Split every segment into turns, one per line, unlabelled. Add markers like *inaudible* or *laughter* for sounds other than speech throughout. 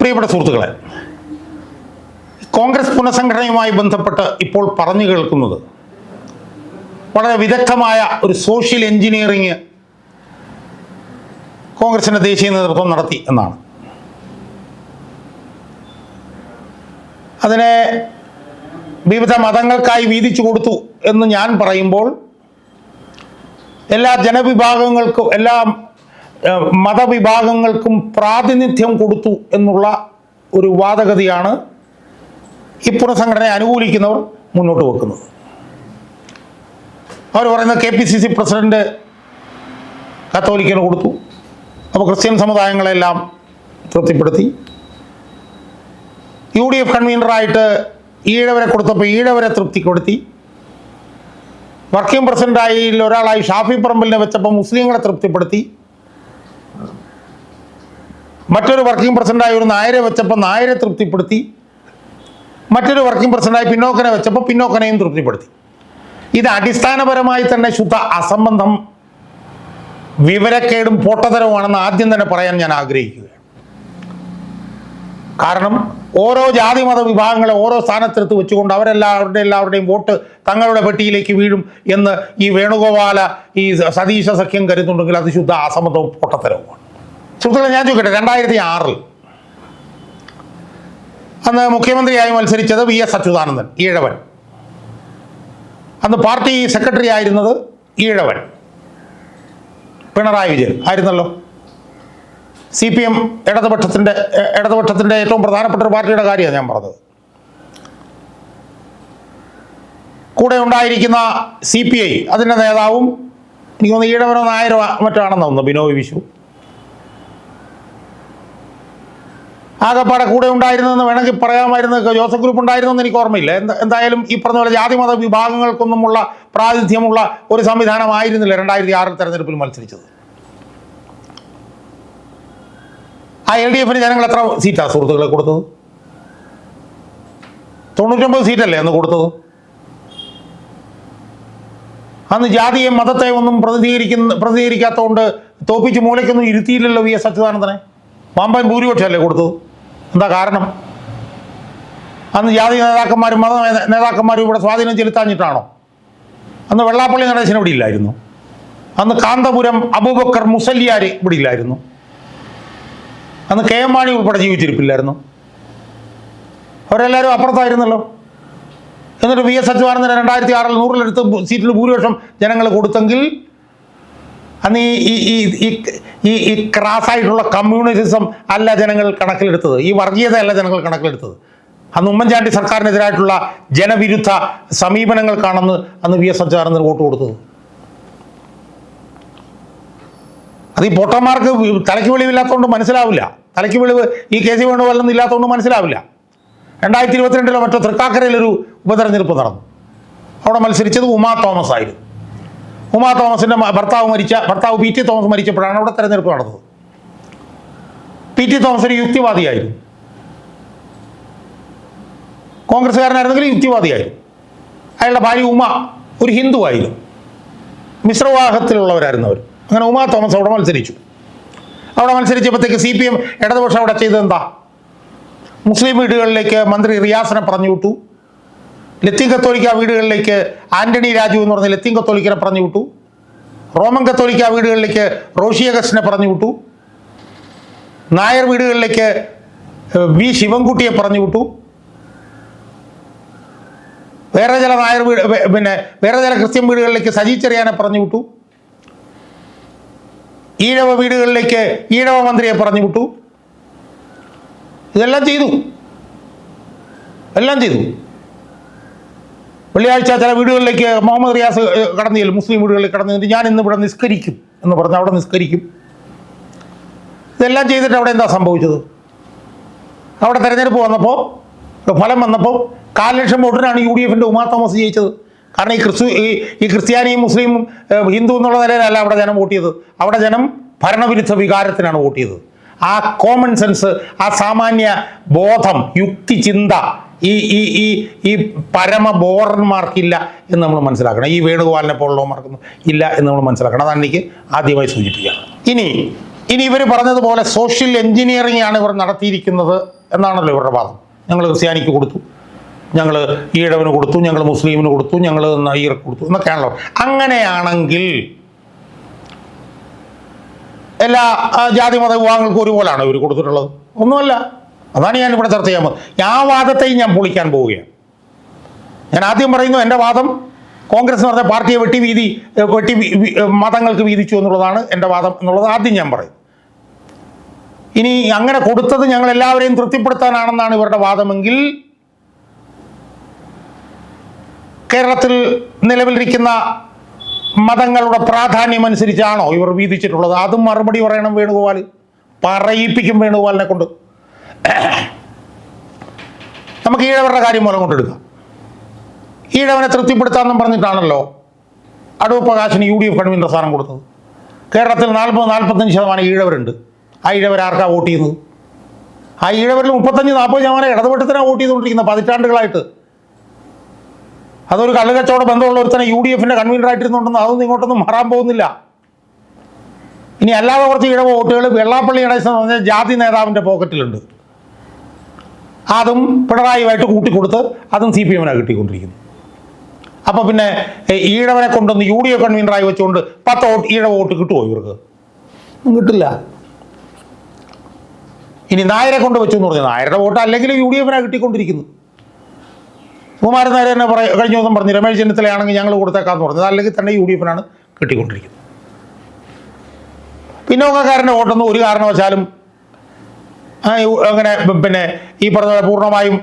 പ്രിയപ്പെട്ട സുഹൃത്തുക്കളെ കോൺഗ്രസ് പുനഃസംഘടനയുമായി ബന്ധപ്പെട്ട് ഇപ്പോൾ പറഞ്ഞു കേൾക്കുന്നത് വളരെ വിദഗ്ധമായ ഒരു സോഷ്യൽ എഞ്ചിനീയറിങ് കോൺഗ്രസിന്റെ ദേശീയ നേതൃത്വം നടത്തി എന്നാണ്. അതിനെ വിവിധ മതങ്ങൾക്കായി വീതിച്ചു കൊടുത്തു എന്ന് ഞാൻ പറയുമ്പോൾ എല്ലാ ജനവിഭാഗങ്ങൾക്കും എല്ലാ മതവിഭാഗങ്ങൾക്കും പ്രാതിനിധ്യം കൊടുത്തു എന്നുള്ള ഒരു വാദഗതിയാണ് ഈ പുനഃസംഘടനയെ അനുകൂലിക്കുന്നവർ മുന്നോട്ട് വെക്കുന്നത്. അവർ പറയുന്ന K P C C president കത്തോലിക്കന് കൊടുത്തു. അപ്പോൾ ക്രിസ്ത്യൻ സമുദായങ്ങളെല്ലാം തൃപ്തിപ്പെടുത്തി. യു ഡി എഫ് കൺവീനറായിട്ട് ഈഴവരെ കൊടുത്തപ്പോൾ ഈഴവരെ തൃപ്തിപ്പെടുത്തി. വർക്കിംഗ് പ്രസിഡന്റായി ഒരാളായി ഷാഫി പറമ്പലിനെ വെച്ചപ്പോൾ മുസ്ലിങ്ങളെ തൃപ്തിപ്പെടുത്തി. മറ്റൊരു വർക്കിംഗ് പ്രസിഡന്റായി ഒരു നായരെ വെച്ചപ്പോൾ നായരെ തൃപ്തിപ്പെടുത്തി. മറ്റൊരു വർക്കിംഗ് പ്രസിഡന്റായി പിന്നോക്കനെ വെച്ചപ്പോൾ പിന്നോക്കനെയും തൃപ്തിപ്പെടുത്തി. ഇത് അടിസ്ഥാനപരമായി തന്നെ ശുദ്ധ അസംബന്ധം വിവരക്കേടും പൊട്ടതരവുമാണെന്ന് ആദ്യം തന്നെ പറയാൻ ഞാൻ ആഗ്രഹിക്കുകയാണ്. കാരണം ഓരോ ജാതി മത വിഭാഗങ്ങളെ ഓരോ സ്ഥാനത്തെടുത്ത് വെച്ചുകൊണ്ട് അവരെല്ലാവരുടെ എല്ലാവരുടെയും വോട്ട് തങ്ങളുടെ പെട്ടിയിലേക്ക് വീഴും എന്ന് ഈ വേണുഗോപാല ഈ സതീശ സഖ്യം കരുതുന്നുണ്ടെങ്കിൽ അത് ശുദ്ധ അസംബന്ധവും പൊട്ടത്തരവുമാണ്. സുഹൃത്തുക്കളെ ഞാൻ ചോദിക്കട്ടെ രണ്ടായിരത്തി ആറിൽ അന്ന് മുഖ്യമന്ത്രിയായി മത്സരിച്ചത് വി എസ് അച്യുതാനന്ദൻ ഈഴവൻ. അന്ന് പാർട്ടി സെക്രട്ടറി ആയിരുന്നത് ഈഴവൻ. പിണറായി വിജയൻ ആയിരുന്നല്ലോ. സി പി എം ഇടതുപക്ഷത്തിന്റെ ഇടതുപക്ഷത്തിന്റെ ഏറ്റവും പ്രധാനപ്പെട്ട ഒരു പാർട്ടിയുടെ കാര്യമാണ് ഞാൻ പറഞ്ഞത്. കൂടെ ഉണ്ടായിരിക്കുന്ന സി പി ഐ അതിന്റെ നേതാവും എനിക്ക് തോന്നുന്നു ഈഴവനോ നായരോ മറ്റാണെന്ന് തോന്നുന്നു ബിനോയ് വിശ്വു. ആകെപ്പാടെ കൂടെ ഉണ്ടായിരുന്നെന്ന് വേണമെങ്കിൽ പറയാമായിരുന്നു. ജോസഫ് ഗ്രൂപ്പ് ഉണ്ടായിരുന്നെന്ന് എനിക്ക് ഓർമ്മയില്ല. എന്താ എന്തായാലും ഈ പറഞ്ഞ പോലെ ജാതി മത വിഭാഗങ്ങൾക്കൊന്നുമുള്ള പ്രാതിനിധ്യമുള്ള ഒരു സംവിധാനമായിരുന്നില്ല രണ്ടായിരത്തി ആറിൽ തെരഞ്ഞെടുപ്പിൽ മത്സരിച്ചത്. ആ എൽ ഡി എഫിന് ജനങ്ങൾ എത്ര സീറ്റാണ് സുഹൃത്തുക്കളെ കൊടുത്തത്? തൊണ്ണൂറ്റൊമ്പത് സീറ്റല്ലേ അന്ന് കൊടുത്തത്? അന്ന് ജാതിയെ മതത്തെ ഒന്നും പ്രതിനിധീകരിക്കുന്ന പ്രതിനിധീകരിക്കാത്തതുകൊണ്ട് തോപ്പിച്ച് മൂലയ്ക്കൊന്നും ഇരുത്തിയില്ലല്ലോ വി എസ് അച്യുതാനന്ദനെ. വമ്പൻ ഭൂരിപക്ഷമല്ലേ കൊടുത്തത്? എന്താ കാരണം? അന്ന് ജാതി നേതാക്കന്മാരും മത നേതാക്കന്മാരും ഇവിടെ സ്വാധീനം ചെലുത്താഞ്ഞിട്ടാണോ? അന്ന് വെള്ളാപ്പള്ളി നടേശൻ ഇവിടെ ഇല്ലായിരുന്നു? അന്ന് കാന്തപുരം അബൂബക്കർ മുസല്യാർ ഇവിടെ ഇല്ലായിരുന്നു? അന്ന് കെ എം മാണി ഉൾപ്പെടെ ജീവിച്ചിരിപ്പില്ലായിരുന്നു? അവരെല്ലാവരും അപ്പുറത്തായിരുന്നല്ലോ? എന്നിട്ട് വി എസ് അച്യുതാനന്ദന് രണ്ടായിരത്തി ആറിൽ നൂറിലെടുത്ത് സീറ്റിൽ ഭൂരിപക്ഷം ജനങ്ങൾ കൊടുത്തെങ്കിൽ അന്ന് ഈ ഈ ഈ ഈ ക്രാസ് ആയിട്ടുള്ള കമ്മ്യൂണിസം അല്ല ജനങ്ങൾ കണക്കിലെടുത്തത്. ഈ വർഗീയത അല്ല ജനങ്ങൾ കണക്കിലെടുത്തത്. അന്ന് ഉമ്മൻചാണ്ടി സർക്കാരിനെതിരായിട്ടുള്ള ജനവിരുദ്ധ സമീപനങ്ങൾക്കാണെന്ന് അന്ന് വി എസ് അച്യുതാനന്ദന് വോട്ട് കൊടുത്തത്. അത് ഈ പൊട്ടന്മാർക്ക് തലയ്ക്ക് വെളിവില്ലാത്തതുകൊണ്ട് മനസ്സിലാവില്ല. തലയ്ക്ക് വെളിവ് ഈ കെ സി വേണുപോലൊന്നും ഇല്ലാത്തതുകൊണ്ട് മനസ്സിലാവില്ല. രണ്ടായിരത്തി ഇരുപത്തിരണ്ടിലോ മറ്റോ തൃക്കാക്കരയിലൊരു ഉപതെരഞ്ഞെടുപ്പ് നടന്നു. അവിടെ മത്സരിച്ചത് ഉമാ തോമസ് ആയിരുന്നു ഉമാ തോമസിന്റെ ഭർത്താവ് മരിച്ച ഭർത്താവ് പി ടി തോമസ് മരിച്ചപ്പോഴാണ് അവിടെ തെരഞ്ഞെടുപ്പ് നടന്നത്. പി ടി തോമസ് ഒരു യുക്തിവാദിയായിരുന്നു. കോൺഗ്രസ്സുകാരനായിരുന്നെങ്കിൽ യുക്തിവാദിയായിരുന്നു. അയാളുടെ ഭാര്യ ഉമ ഒരു ഹിന്ദു ആയിരുന്നു. മിശ്രവിവാഹത്തിലുള്ളവരായിരുന്നു അവർ അങ്ങനെ ഉമാ തോമസ് അവിടെ മത്സരിച്ചു. അവിടെ മത്സരിച്ചപ്പോഴത്തേക്ക് സി പി എം ഇടതുപക്ഷം അവിടെ ചെയ്തെന്താ മുസ്ലിം വീടുകളിലേക്ക് മന്ത്രി റിയാസിനെ പറഞ്ഞു വിട്ടു ലത്തീൻ കത്തോലിക്ക വീടുകളിലേക്ക് ആന്റണി രാജു എന്ന് പറഞ്ഞ ലത്തീൻ കത്തോലിക്കനെ പറഞ്ഞു വിട്ടു. റോമൻ കത്തോലിക്ക വീടുകളിലേക്ക് റോഷി അഗസ്റ്റിനെ പറഞ്ഞു വിട്ടു. നായർ വീടുകളിലേക്ക് വി ശിവൻകുട്ടിയെ പറഞ്ഞു വിട്ടു. വേറെ ചില നായർ വീട് പിന്നെ വേറെ ചില ക്രിസ്ത്യൻ വീടുകളിലേക്ക് സജി ചെറിയാനെ പറഞ്ഞു വിട്ടു. ഈഴവ വീടുകളിലേക്ക് ഈഴവ മന്ത്രിയെ പറഞ്ഞു വിട്ടു. ഇതെല്ലാം ചെയ്തു. എല്ലാം ചെയ്തു. വെള്ളിയാഴ്ച ചില വീടുകളിലേക്ക് മുഹമ്മദ് റിയാസ് കടന്നു ചെല്ലും മുസ്ലിം വീടുകളിൽ കടന്നു ചെന്നിട്ട് ഞാൻ ഇന്ന് ഇവിടെ നിസ്കരിക്കും എന്ന് പറഞ്ഞ് അവിടെ നിസ്കരിക്കും. ഇതെല്ലാം ചെയ്തിട്ട് അവിടെ എന്താ സംഭവിച്ചത്? അവിടെ തെരഞ്ഞെടുപ്പ് വന്നപ്പോൾ ഫലം വന്നപ്പോൾ കാൽ ലക്ഷം വോട്ടിനാണ് യു ഡി എഫിന്റെ ഉമാ തോമസ് ജയിച്ചത്. കാരണം ഈ ക്രിസ്തു ഈ ഈ ക്രിസ്ത്യാനിയും മുസ്ലിമും ഹിന്ദു എന്നുള്ള നിലയിലല്ല അവിടെ ജനം വോട്ട് ചെയ്തത്. അവിടെ ജനം ഭരണവിരുദ്ധ വികാരത്തിനാണ് വോട്ട് ചെയ്തത്. ആ കോമൺ സെൻസ് ആ സാമാന്യ ബോധം യുക്തി ചിന്ത ഈ ഈ ഈ ഈ പരമ ബോറന്മാർക്കില്ല എന്ന് നമ്മൾ മനസ്സിലാക്കണം. ഈ വേണുഗോപാലിനെ പോലുള്ളവർക്കൊന്നും ഇല്ല എന്ന് നമ്മൾ മനസ്സിലാക്കണം. അതാണ് എനിക്ക് ആദ്യമായി സൂചിപ്പിക്കുക ഇനി ഇനി ഇവർ പറഞ്ഞതുപോലെ സോഷ്യൽ എൻജിനീയറിംഗ് ആണ് ഇവർ നടത്തിയിരിക്കുന്നത് എന്നാണല്ലോ ഇവരുടെ വാദം. ഞങ്ങൾ ക്രിസ്ത്യാനിക്ക് കൊടുത്തു. ഞങ്ങൾ ഈഴവന് കൊടുത്തു ഞങ്ങൾ മുസ്ലിമിന് കൊടുത്തു ഞങ്ങൾ നയ്യർക്ക് കൊടുത്തു എന്നൊക്കെയാണല്ലോ. അങ്ങനെയാണെങ്കിൽ എല്ലാ ജാതി മത വിഭാഗങ്ങൾക്കും ഒരുപോലാണ് ഇവർ കൊടുത്തിട്ടുള്ളത്. ഒന്നുമല്ല. അതാണ് ഞാൻ ഇവിടെ ചർച്ച ചെയ്യാൻ പോകുന്നത്. ആ വാദത്തെയും ഞാൻ പൊളിക്കാൻ പോവുകയാണ്. ഞാൻ ആദ്യം പറയുന്നു എന്റെ വാദം കോൺഗ്രസ് എന്ന് പറഞ്ഞ പാർട്ടിയെ വെട്ടി വീതി വെട്ടി മതങ്ങൾക്ക് വീതിച്ചു എന്നുള്ളതാണ് എന്റെ വാദം എന്നുള്ളത് ആദ്യം ഞാൻ പറയും ഇനി അങ്ങനെ കൊടുത്തത് ഞങ്ങൾ എല്ലാവരെയും തൃപ്തിപ്പെടുത്താനാണെന്നാണ് ഇവരുടെ വാദമെങ്കിൽ കേരളത്തിൽ നിലവിലിരിക്കുന്ന മതങ്ങളുടെ പ്രാധാന്യം അനുസരിച്ചാണോ ഇവർ വീതിച്ചിട്ടുള്ളത്? അതും മറുപടി പറയണം വേണുഗോപാൽ പറയിപ്പിക്കും വേണുഗോപാലിനെ കൊണ്ട് *coughs* നമുക്ക് ഈഴവരുടെ കാര്യം മൂലം കൊണ്ടെടുക്കാം. ഈഴവനെ തൃപ്തിപ്പെടുത്താമെന്നും പറഞ്ഞിട്ടാണല്ലോ അടൂർ പ്രകാശിന് യു ഡി എഫ് കൺവീനർ സ്ഥാനം കൊടുത്തത്. കേരളത്തിൽ നാൽപ്പത് നാൽപ്പത്തഞ്ച് ശതമാനം ഈഴവരുണ്ട്. ആ ഈഴവർ ആർക്കാ വോട്ട് ചെയ്യുന്നത് ആ ഈഴവരിൽ മുപ്പത്തഞ്ച് നാൽപ്പത് ശതമാനം ഇടതുപക്ഷത്തിനാണ് വോട്ട് ചെയ്തുകൊണ്ടിരിക്കുന്നത് പതിറ്റാണ്ടുകളായിട്ട്. അതൊരു കള്ളുകച്ചവട ബന്ധമുള്ള ഒരുത്തനെ യു ഡി എഫിന്റെ കൺവീനറായിട്ടിരുന്നുണ്ടെന്ന് അതൊന്നും ഇങ്ങോട്ടൊന്നും മാറാൻ പോകുന്നില്ല. ഇനി അല്ലാതെ കുറച്ച് ഇടവ വോട്ടുകൾ വെള്ളാപ്പള്ളി ഗണേശൻ എന്ന് പറഞ്ഞ ജാതി നേതാവിന്റെ പോക്കറ്റിലുണ്ട്. അതും പിണറായിയുമായിട്ട് കൂട്ടിക്കൊടുത്ത് അതും സി പി എമ്മിനാണ് കിട്ടിക്കൊണ്ടിരിക്കുന്നു. അപ്പോൾ പിന്നെ ഈഴവനെ കൊണ്ടൊന്ന് യു ഡി എഫ് കൺവീനറായി വെച്ചുകൊണ്ട് പത്ത് വോട്ട് ഈഴവ വോട്ട് കിട്ടുമോ ഇവർക്ക്? ഒന്നും കിട്ടില്ല. ഇനി നായരെ കൊണ്ട് വെച്ചു എന്ന് പറഞ്ഞു നായരുടെ വോട്ട് അല്ലെങ്കിൽ യു ഡി എഫിനാണ് കിട്ടിക്കൊണ്ടിരിക്കുന്നത് കുമാരൻ നായർ തന്നെ പറയ കഴിഞ്ഞ ദിവസം പറഞ്ഞു രമേശ് ചെന്നിത്തലയാണെങ്കിൽ ഞങ്ങൾ കൊടുത്തേക്കാന്ന് പറഞ്ഞത്. അല്ലെങ്കിൽ തന്നെ യു ഡി എഫിനാണ് കിട്ടിക്കൊണ്ടിരിക്കുന്നത്. പിന്നോക്കക്കാരന്റെ വോട്ടൊന്നും ഒരു കാരണവശാലും അങ്ങനെ പിന്നെ ഈ പറഞ്ഞ പൂർണമായും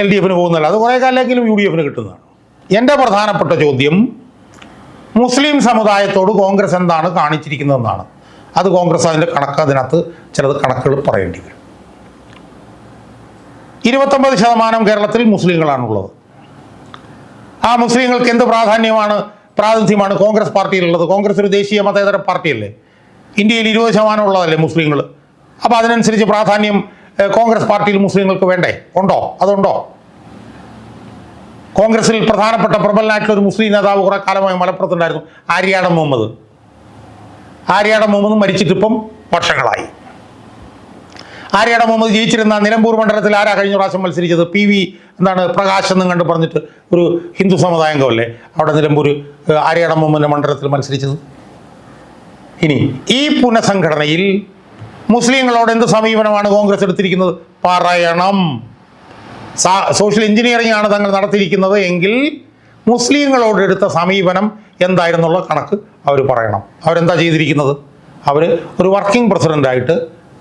എൽ ഡി എഫിന് പോകുന്നില്ല. അത് കുറേ കാലമെങ്കിലും യു ഡി എഫിന് കിട്ടുന്നതാണ്. എന്റെ പ്രധാനപ്പെട്ട ചോദ്യം മുസ്ലിം സമുദായത്തോട് കോൺഗ്രസ് എന്താണ് കാണിച്ചിരിക്കുന്നതെന്നാണ്. അത് കോൺഗ്രസ് അതിന്റെ കണക്ക് അതിനകത്ത് ചിലത് കണക്കുകൾ പറയേണ്ടി വരും. ഇരുപത്തൊമ്പത് ശതമാനം കേരളത്തിൽ മുസ്ലിങ്ങളാണുള്ളത്. ആ മുസ്ലിങ്ങൾക്ക് എന്ത് പ്രാധാന്യമാണ് പ്രാതിനിധ്യമാണ് കോൺഗ്രസ് പാർട്ടിയിലുള്ളത്? കോൺഗ്രസ് ഒരു ദേശീയ മതേതര പാർട്ടിയല്ലേ? ഇന്ത്യയിൽ ഇരുപത് ശതമാനം ഉള്ളതല്ലേ മുസ്ലിങ്ങൾ അപ്പോൾ അതിനനുസരിച്ച് പ്രാധാന്യം കോൺഗ്രസ് പാർട്ടിയിൽ മുസ്ലിങ്ങൾക്ക് വേണ്ടേ? ഉണ്ടോ? അതുണ്ടോ? കോൺഗ്രസിൽ പ്രധാനപ്പെട്ട പ്രബലനായിട്ടുള്ള ഒരു മുസ്ലിം നേതാവ് കുറേ കാലമായി മലപ്പുറത്തുണ്ടായിരുന്നു ആര്യാടൻ മുഹമ്മദ്. ആര്യാടൻ മുഹമ്മദ് മരിച്ചിട്ടിപ്പം വർഷങ്ങളായി. ആര്യാടം മുഹമ്മദ് ജയിച്ചിരുന്ന നിലമ്പൂർ മണ്ഡലത്തിൽ ആരാ കഴിഞ്ഞ പ്രാവശ്യം മത്സരിച്ചത്? പി വി എന്താണ് പ്രകാശ് എന്നും കണ്ട് പറഞ്ഞിട്ട് ഒരു ഹിന്ദു സമുദായംഗമല്ലേ? അവിടെ നിലമ്പൂർ ആര്യാടം മുഹമ്മദിന്റെ മണ്ഡലത്തിൽ മത്സരിച്ചത്. ഇനി ഈ പുനഃസംഘടനയിൽ മുസ്ലിങ്ങളോട് എന്ത് സമീപനമാണ് കോൺഗ്രസ് എടുത്തിരിക്കുന്നത്? പറയണം. സോഷ്യൽ എഞ്ചിനീയറിംഗ് ആണ് തങ്ങൾ നടത്തിയിരിക്കുന്നത് എങ്കിൽ മുസ്ലിങ്ങളോട് എടുത്ത സമീപനം എന്തായിരുന്നുള്ള കണക്ക് അവർ പറയണം. അവരെന്താ ചെയ്തിരിക്കുന്നത്? അവർ ഒരു വർക്കിംഗ് പ്രസിഡന്റായിട്ട്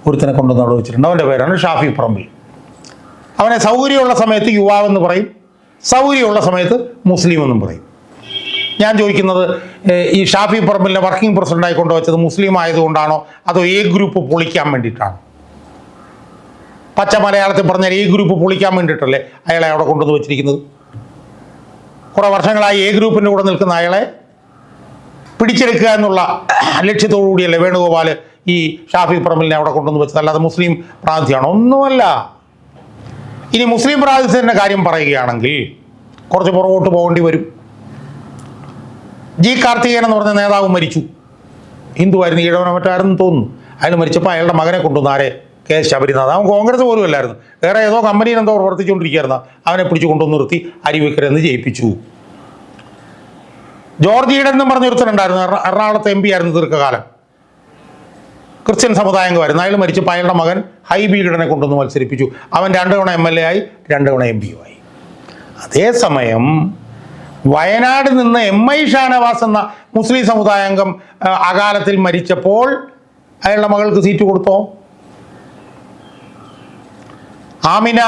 ഒരുത്തനെ കൊണ്ടുവന്ന് വെച്ചിട്ടുണ്ട്. അവന്റെ പേരാണ് ഷാഫി പറമ്പിൽ. അവനെ സൗകര്യമുള്ള സമയത്ത് യുവാവെന്ന് പറയും. സൗകര്യമുള്ള സമയത്ത് മുസ്ലിം എന്നും പറയും. ഞാൻ ചോദിക്കുന്നത് ഈ ഷാഫി പറമ്പിലിനെ വർക്കിംഗ് പ്രസിഡന്റായി കൊണ്ടുവച്ചത് മുസ്ലിം ആയതുകൊണ്ടാണോ? അതോ എ ഗ്രൂപ്പ് പൊളിക്കാൻ വേണ്ടിയിട്ടാണോ? പച്ച മലയാളത്തിൽ പറഞ്ഞാൽ എ ഗ്രൂപ്പ് പൊളിക്കാൻ വേണ്ടിയിട്ടല്ലേ അയാളെ അവിടെ കൊണ്ടുവന്ന് വെച്ചിരിക്കുന്നത്? കുറേ വർഷങ്ങളായി എ ഗ്രൂപ്പിന്റെ കൂടെ നിൽക്കുന്ന അയാളെ പിടിച്ചെടുക്കുക എന്നുള്ള ലക്ഷ്യത്തോടു കൂടിയല്ലേ വേണുഗോപാൽ ഈ ഷാഫി പറമ്പിലിനെ അവിടെ കൊണ്ടുവന്ന് വെച്ചത്? അല്ലാതെ മുസ്ലിം പ്രാതിനിധ്യമാണോ. ഒന്നുമല്ല. ഇനി മുസ്ലിം പ്രാതിനിധ്യത്തിന്റെ കാര്യം പറയുകയാണെങ്കിൽ കുറച്ച് പുറകോട്ട് പോകേണ്ടി വരും. ജി കാർത്തികേയൻ എന്ന് പറഞ്ഞ നേതാവ് മരിച്ചു. ഹിന്ദുവായിരുന്നു ഈഴവനോ മറ്റായിരുന്നു തോന്നുന്നു. അയാൾ മരിച്ചപ്പോൾ അയാളുടെ മകനെ കൊണ്ടുവന്നു. ആരെ? K S Sabarinath. അവൻ കോൺഗ്രസ് പോലും അല്ലായിരുന്നു. വേറെ ഏതോ കമ്പനിയിൽ എന്തോ പ്രവർത്തിച്ചുകൊണ്ടിരിക്കുകയായിരുന്നു. അവനെ പിടിച്ചു കൊണ്ടുവന്ന് നിർത്തി അരിവെക്കരെന്ന് ജയിപ്പിച്ചു. ജോർജ് ഈഡൻ എന്നും പറഞ്ഞ ഒരുത്തനുണ്ടായിരുന്നു എറ- എറണാകുളത്ത് എം പി ആയിരുന്നു ദീർഘകാലം. ക്രിസ്ത്യൻ സമുദായംഗമായിരുന്നു. അയാൾ മരിച്ചപ്പോൾ അയാളുടെ മകൻ ഹൈബി ഈഡനെ കൊണ്ടുവന്ന് മത്സരിപ്പിച്ചു. അവൻ രണ്ട് തവണ എം എൽ എ ആയി രണ്ട് തവണ എം പിയുമായി അതേസമയം വയനാട് നിന്ന് എം ഐ ഷാനവാസ് എന്ന മുസ്ലിം സമുദായാംഗം അകാലത്തിൽ മരിച്ചപ്പോൾ അയാളുടെ മകൾക്ക് സീറ്റ് കൊടുത്തോ? ആമിന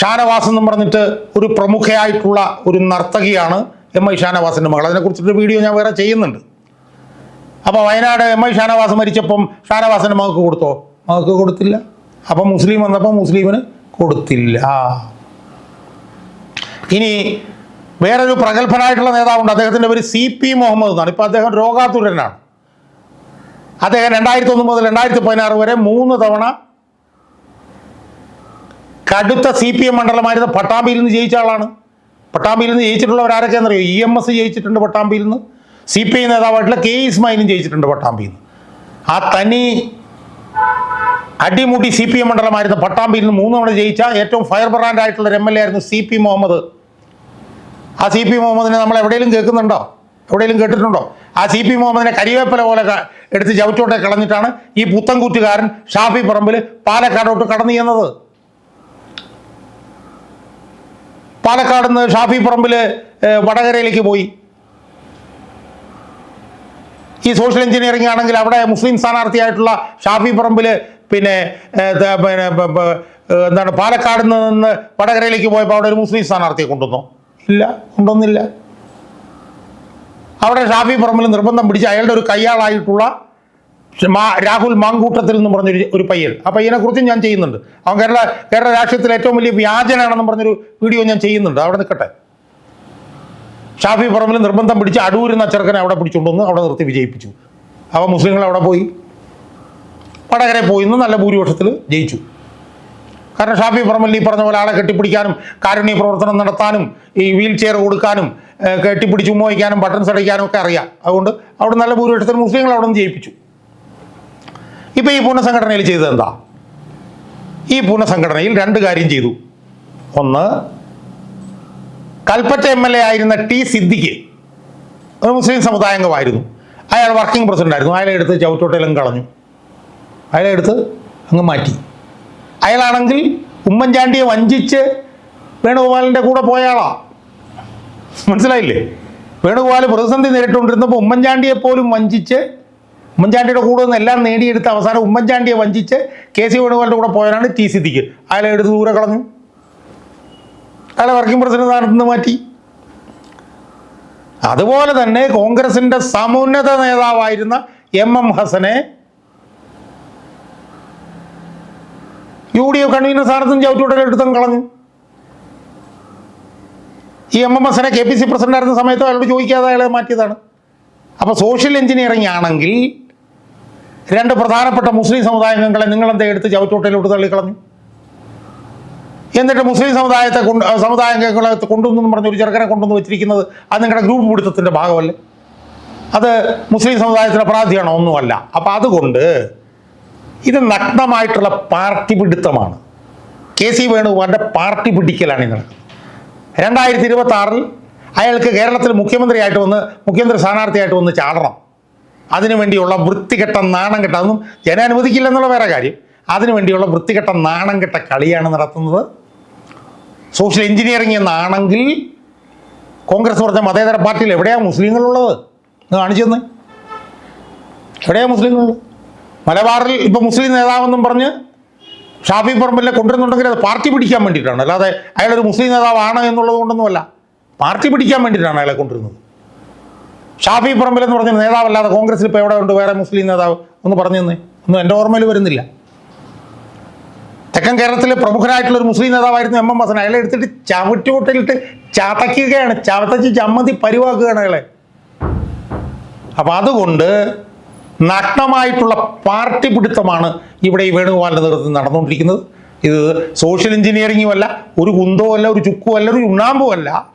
ഷാനവാസ് എന്ന് പറഞ്ഞിട്ട് ഒരു പ്രമുഖയായിട്ടുള്ള ഒരു നർത്തകിയാണ് എം ഐ ഷാനവാസിന്റെ മകൾ. അതിനെക്കുറിച്ചൊരു വീഡിയോ ഞാൻ വേറെ ചെയ്യുന്നുണ്ട്. അപ്പോൾ വയനാട് എം ഐ ഷാനവാസ് മരിച്ചപ്പം ഷാനവാസിന്റെ മകൾക്ക് കൊടുത്തോ? മകൾക്ക് കൊടുത്തില്ല. അപ്പം മുസ്ലിം വന്നപ്പോൾ മുസ്ലിമിന് കൊടുത്തില്ല. ഇനി വേറൊരു പ്രഗത്ഭനായിട്ടുള്ള നേതാവുണ്ട്. അദ്ദേഹത്തിന്റെ പേര് സി പി മുഹമ്മദ് എന്നാണ്. ഇപ്പോൾ അദ്ദേഹം രോഗാതുരനാണ്. അദ്ദേഹം രണ്ടായിരത്തി ഒന്ന് മുതൽ രണ്ടായിരത്തി പതിനാറ് വരെ മൂന്ന് തവണ കടുത്ത സി പി എം മണ്ഡലമായിരുന്ന പട്ടാമ്പിയിൽ നിന്ന് ജയിച്ച ആളാണ്. പട്ടാമ്പിയിൽ നിന്ന് ജയിച്ചിട്ടുള്ളവർ ആരൊക്കെയാണെന്നറിയോ? ഇ എം എസ് ജയിച്ചിട്ടുണ്ട് പട്ടാമ്പിയിൽ നിന്ന്. സി പി ഐ നേതാവായിട്ടുള്ള കെ ഇസ്മായിലും ജയിച്ചിട്ടുണ്ട് പട്ടാമ്പിയിൽ നിന്ന്. ആ തനി അടിമുടി സി പി എം മണ്ഡലമായിരുന്ന പട്ടാമ്പിയിൽ നിന്ന് മൂന്ന് തവണ ജയിച്ച ഏറ്റവും ഫയർ ബ്രാൻഡ് ആയിട്ടുള്ള എം എൽ എ ആയിരുന്നു സി പി മുഹമ്മദ്. ആ സി പി മുഹമ്മദിനെ നമ്മൾ എവിടെയെങ്കിലും കേൾക്കുന്നുണ്ടോ? എവിടെയെങ്കിലും കേട്ടിട്ടുണ്ടോ? ആ സി പി മുഹമ്മദിനെ കരിവേപ്പല പോലെ എടുത്ത് ചവിറ്റോട്ടെ കളഞ്ഞിട്ടാണ് ഈ പുത്തൻകുറ്റുകാരൻ ഷാഫി പറമ്പിൽ പാലക്കാടോട്ട് കടന്നു ചെന്നത്. പാലക്കാട് നിന്ന് ഷാഫി പറമ്പിൽ വടകരയിലേക്ക് പോയി. ഈ സോഷ്യൽ എഞ്ചിനീയറിംഗ് ആണെങ്കിൽ അവിടെ മുസ്ലിം സ്ഥാനാർത്ഥിയായിട്ടുള്ള ഷാഫി പറമ്പിൽ പിന്നെ പിന്നെ എന്താണ് പാലക്കാട് നിന്ന് വടകരയിലേക്ക് പോയപ്പോൾ അവിടെ ഒരു മുസ്ലിം സ്ഥാനാർത്ഥിയെ കൊണ്ടുവന്നോ. ഇല്ല ഉണ്ടെന്നില്ല അവിടെ ഷാഫി പറമ്പിൽ നിർബന്ധം പിടിച്ച് അയാളുടെ ഒരു കയ്യാളായിട്ടുള്ള രാഹുൽ മാങ്കൂട്ടത്തിൽ എന്ന് പറഞ്ഞൊരു ഒരു പയ്യൻ. ആ പയ്യനെ കുറിച്ച് ഞാൻ ചെയ്യുന്നുണ്ട്. അവൻ കേരള കേരള രാഷ്ട്രീയത്തിലെ ഏറ്റവും വലിയ വ്യാജനാണെന്ന് പറഞ്ഞൊരു വീഡിയോ ഞാൻ ചെയ്യുന്നുണ്ട്. അവിടെ നിൽക്കട്ടെ. ഷാഫി പറമ്പിൽ നിർബന്ധം പിടിച്ച് അടൂരിൽ നിന്ന് ചെറുക്കനെ അവിടെ പിടിച്ചുകൊണ്ടുവന്ന് അവിടെ നിർത്തി വിജയിപ്പിച്ചു. അവ മുസ്ലിങ്ങൾ അവിടെ പോയി. വടകര പോയി നിന്ന് നല്ല ഭൂരിപക്ഷത്തിൽ ജയിച്ചു. കാരണം ഷാഫി പറമ്പിൽ പറഞ്ഞ പോലെ ആളെ കെട്ടിപ്പിടിക്കാനും കാരുണ്യ പ്രവർത്തനം നടത്താനും ഈ വീൽ ചെയർ കൊടുക്കാനും കെട്ടിപ്പിടിച്ച് ഉമ്മോയ്ക്കാനും ബട്ടൺസ് അടിക്കാനും ഒക്കെ അറിയാം. അതുകൊണ്ട് അവിടെ നല്ല ഭൂരിപക്ഷത്തിൽ മുസ്ലിങ്ങൾ അവിടെ നിന്ന് ജയിപ്പിച്ചു. ഇപ്പൊ ഈ പുനഃസംഘടനയിൽ ചെയ്തത് എന്താ? ഈ പുനഃസംഘടനയിൽ രണ്ട് കാര്യം ചെയ്തു. ഒന്ന് കൽപ്പറ്റ എം എൽ എ ആയിരുന്ന ടി സിദ്ദിഖ് ഒരു മുസ്ലിം സമുദായാംഗമായിരുന്നു. അയാൾ വർക്കിംഗ് പ്രസിഡന്റ് ആയിരുന്നു. അയാളെ എടുത്ത് ചവിട്ടോട്ടയിലും കളഞ്ഞു. അയാളെ എടുത്ത് അങ്ങ് മാറ്റി. അയാളാണെങ്കിൽ ഉമ്മൻചാണ്ടിയെ വഞ്ചിച്ച് വേണുഗോപാലിന്റെ കൂടെ പോയാളാ മനസ്സിലായില്ലേ? വേണുഗോപാൽ പ്രതിസന്ധി നേരിട്ടുകൊണ്ടിരുന്നപ്പോൾ ഉമ്മൻചാണ്ടിയെ പോലും വഞ്ചിച്ച് ഉമ്മൻചാണ്ടിയുടെ കൂടെ നിന്ന് എല്ലാം നേടിയെടുത്ത അവസാനം ഉമ്മൻചാണ്ടിയെ വഞ്ചിച്ച് കെ സി വേണുഗോപാലിന്റെ കൂടെ പോയവരാണ് ടി ദിക്ക് അയാളെ എടുത്ത് ദൂരെ കളഞ്ഞു. അയാളെ വർക്കിംഗ് പ്രസിഡന്റ് സ്ഥാനത്ത് നിന്ന് മാറ്റി. അതുപോലെ തന്നെ കോൺഗ്രസിന്റെ സമുന്നത നേതാവായിരുന്ന എം എം ഹസനെ യു ഡി എഫ് കൺവീനർ സ്ഥാനത്തും ചവിട്ടുടൽ എടുത്തും കളഞ്ഞു. ഈ എം എം ഹസനെ കെ പി സി പ്രസിഡന്റ് ആയിരുന്ന സമയത്ത് അയാളോട് ചോദിക്കാതെ അയാളെ മാറ്റിയതാണ്. അപ്പോൾ സോഷ്യൽ എഞ്ചിനീയറിംഗ് ആണെങ്കിൽ രണ്ട് പ്രധാനപ്പെട്ട മുസ്ലിം സമുദായങ്ങളെ നിങ്ങളെന്താ എടുത്ത് ചവിട്ടോട്ടയിലോട്ട് തള്ളിക്കളഞ്ഞു? എന്നിട്ട് മുസ്ലിം സമുദായത്തെ കൊണ്ട് സമുദായങ്ങളെ കൊണ്ടുവന്നു പറഞ്ഞ ഒരു ചെറുക്കനെ കൊണ്ടുവന്ന് വെച്ചിരിക്കുന്നത് അത് നിങ്ങളുടെ ഗ്രൂപ്പ് പിടുത്തത്തിന്റെ ഭാഗമല്ലേ? അത് മുസ്ലിം സമുദായത്തിന് അപരാധിയാണോ? ഒന്നുമല്ല. അപ്പോൾ അതുകൊണ്ട് ഇത് നഗ്നമായിട്ടുള്ള പാർട്ടി പിടുത്തമാണ്. കെ സി വേണുഗോപാലിന്റെ പാർട്ടി പിടിക്കലാണ് ഈ നടക്കുന്നത് രണ്ടായിരത്തി ഇരുപത്തി ആറിൽ അയാൾക്ക് കേരളത്തിൽ മുഖ്യമന്ത്രിയായിട്ട് വന്ന് മുഖ്യമന്ത്രി സ്ഥാനാർത്ഥിയായിട്ട് വന്ന് ചാടണം. അതിനുവേണ്ടിയുള്ള വൃത്തികെട്ട നാണം കെട്ട അതൊന്നും ജനം അനുവദിക്കില്ല എന്നുള്ള വേറെ കാര്യം. അതിനുവേണ്ടിയുള്ള വൃത്തികെട്ട നാണം കെട്ട കളിയാണ് നടത്തുന്നത്. സോഷ്യൽ എഞ്ചിനീയറിംഗ് എന്നാണെങ്കിൽ കോൺഗ്രസ് പറഞ്ഞ മതേതര പാർട്ടിയിൽ എവിടെയാണ് മുസ്ലിങ്ങളുള്ളത്? എന്ന് കാണിച്ചു തന്നെ. എവിടെയാണ് മുസ്ലിങ്ങളുള്ളത്? മലബാറിൽ ഇപ്പോൾ മുസ്ലിം നേതാവെന്നും പറഞ്ഞ് ഷാഫി പറമ്പിലെ കൊണ്ടുവരുന്നുണ്ടെങ്കിൽ അത് പാർട്ടി പിടിക്കാൻ വേണ്ടിയിട്ടാണ്. അല്ലാതെ അയാളൊരു മുസ്ലിം നേതാവാണ് എന്നുള്ളത് കൊണ്ടൊന്നുമല്ല. പാർട്ടി പിടിക്കാൻ വേണ്ടിയിട്ടാണ് അയാളെ കൊണ്ടുവരുന്നത്. ഷാഫി പറമ്പിൽ എന്ന് പറഞ്ഞ നേതാവല്ലാതെ കോൺഗ്രസിൽ ഇപ്പോൾ എവിടെ ഉണ്ട്? വേറെ മുസ്ലിം നേതാവ് എന്ന് പറഞ്ഞു തന്നെ. ഒന്നും എന്റെ ഓർമ്മയിൽ വരുന്നില്ല. തെക്കൻ കേരളത്തിലെ പ്രമുഖനായിട്ടുള്ള ഒരു മുസ്ലിം നേതാവായിരുന്നു എം എം ഹസൻ. അയാളെ എടുത്തിട്ട് ചവിട്ടുകൊട്ടിലിട്ട് ചതയ്ക്കുകയാണ് ചവത്തച്ച് ചമ്മന്തി പരിവാക്കുകയാണ് അയാളെ. അപ്പം അതുകൊണ്ട് നഗ്നമായിട്ടുള്ള പാർട്ടി പിടുത്തമാണ് ഇവിടെ ഈ വേണുഗോപാലിന്റെ നേതൃത്വത്തിൽ നടന്നുകൊണ്ടിരിക്കുന്നത്. ഇത് സോഷ്യൽ എഞ്ചിനീയറിംഗും അല്ല ഒരു കുന്തവും അല്ല ഒരു ചുക്കും അല്ല ഒരു ഉണ്ണാമ്പും അല്ല.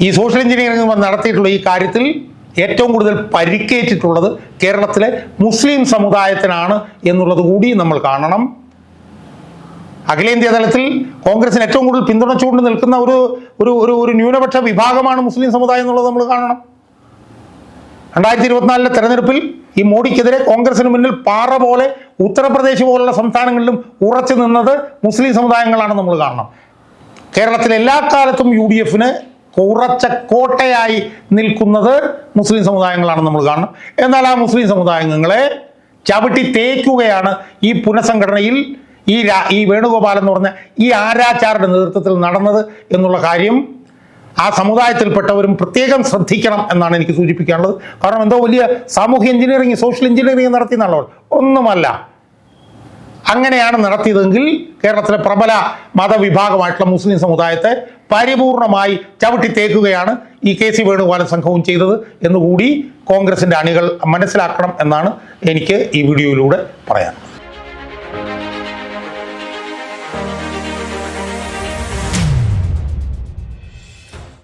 ഈ സോഷ്യൽ എഞ്ചിനീയറിംഗ് നടത്തിയിട്ടുള്ള ഈ കാര്യത്തിൽ ഏറ്റവും കൂടുതൽ പരിക്കേറ്റിട്ടുള്ളത് കേരളത്തിലെ മുസ്ലിം സമുദായത്തിനാണ് എന്നുള്ളത് കൂടി നമ്മൾ കാണണം. അഖിലേന്ത്യാ തലത്തിൽ കോൺഗ്രസിന് ഏറ്റവും കൂടുതൽ പിന്തുണച്ചുകൊണ്ട് നിൽക്കുന്ന ഒരു ഒരു ഒരു ന്യൂനപക്ഷ വിഭാഗമാണ് മുസ്ലിം സമുദായം എന്നുള്ളത് നമ്മൾ കാണണം. രണ്ടായിരത്തി ഇരുപത്തിനാലിലെ തെരഞ്ഞെടുപ്പിൽ ഈ മോഡിക്കെതിരെ കോൺഗ്രസിന് മുന്നിൽ പാറ പോലെ ഉത്തർപ്രദേശ് പോലുള്ള സംസ്ഥാനങ്ങളിലും ഉറച്ചു നിന്നത് മുസ്ലിം സമുദായങ്ങളാണ് നമ്മൾ കാണണം. കേരളത്തിൽ എല്ലാ കാലത്തും യു ഡി എഫിന് ഉറച്ച കോട്ടയായി നിൽക്കുന്നത് മുസ്ലിം സമുദായങ്ങളാണ് നമ്മൾ കാണണം. എന്നാൽ ആ മുസ്ലിം സമുദായങ്ങളെ ചവിട്ടി തേക്കുകയാണ് ഈ പുനഃസംഘടനയിൽ ഈ ഈ വേണുഗോപാൽ എന്ന് പറഞ്ഞ ഈ ആരാചാരുടെ നേതൃത്വത്തിൽ നടന്നത് എന്നുള്ള കാര്യം ആ സമുദായത്തിൽപ്പെട്ടവരും പ്രത്യേകം ശ്രദ്ധിക്കണം എന്നാണ് എനിക്ക് സൂചിപ്പിക്കാനുള്ളത്. കാരണം എന്തോ വലിയ സാമൂഹ്യ എഞ്ചിനീയറിംഗ് സോഷ്യൽ എഞ്ചിനീയറിംഗ് നടത്തിയെന്നുള്ളവർ ഒന്നുമല്ല. അങ്ങനെയാണ് നടത്തിയതെങ്കിൽ കേരളത്തിലെ പ്രബല മതവിഭാഗമായിട്ടുള്ള മുസ്ലിം സമുദായത്തെ പരിപൂർണമായി ചവിട്ടി തേക്കുകയാണ് ഈ കെ സി വേണുഗോപാലൻ സംഘവും ചെയ്തത് എന്നുകൂടി കോൺഗ്രസിന്റെ അണികൾ മനസ്സിലാക്കണം എന്നാണ് എനിക്ക് ഈ വീഡിയോയിലൂടെ പറയാൻ